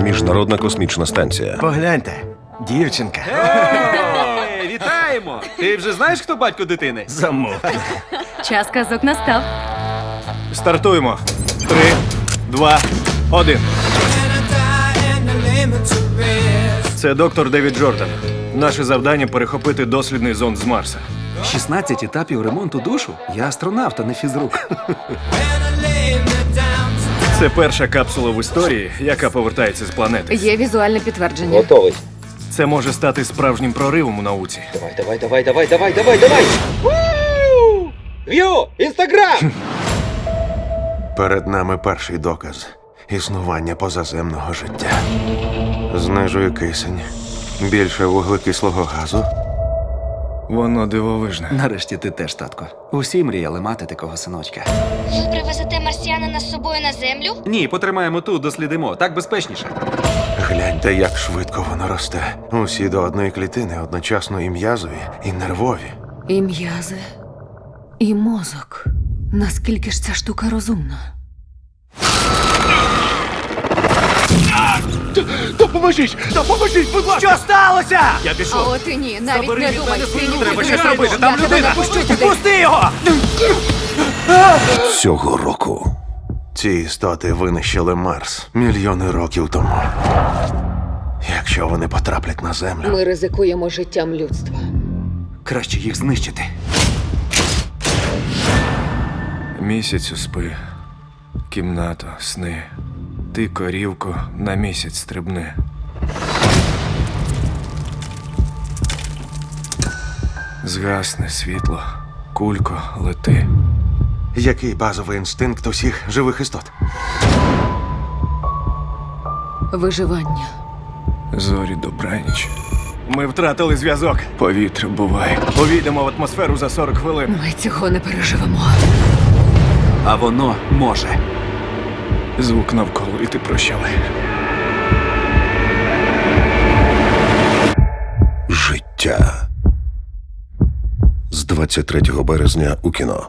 Міжнародна космічна станція. Погляньте, дівчинка. Ей, вітаємо! Ти вже знаєш, хто батько дитини? Замовкни. Час казок настав. Стартуємо. Три, два, один. Це доктор Девід Джордан. Наше завдання перехопити дослідний зонд з Марса. 16 етапів ремонту душу? Я астронавт, а не фізрук. Це перша капсула в історії, яка повертається з планети. Є візуальне підтвердження. Готовий. Це може стати справжнім проривом у науці. Давай, давай, давай, давай, давай, давай, давай! В'ю! Інстаграм! Перед нами перший доказ існування позаземного життя. Знижує кисень, більше вуглекислого газу. Воно дивовижне. Нарешті ти теж, татко. Усі мріяли мати такого синочка. Ви привезете марсіанина з собою на землю? Ні, потримаємо тут, дослідимо. Так безпечніше. Гляньте, як швидко воно росте. Усі до одної клітини, одночасно і м'язові, і нервові. І м'язи, і мозок. Наскільки ж ця штука розумна? Допоможіть! Допоможіть, будь ласка! Що сталося? Я А пішов. от і ні, навіть Забери не від думай. мене свою руку. Треба щось робити, там людина. Пусти його! Цього року Ці істоти винищили Марс мільйони років тому. Якщо вони потраплять на землю, Ми ризикуємо життям людства. Краще їх знищити. Місяцю спи, кімната, сни. Ти, корівко, на місяць стрибни. Згасне світло, кулько, лети. який базовий інстинкт усіх живих істот? Виживання. Зорі добраніч. Ми втратили зв'язок. Повітря буває. Увійдемо в атмосферу за 40 хвилин. Ми цього не переживемо. А воно може. Звук навколо, і ти прощали. життя з 23 березня у кіно.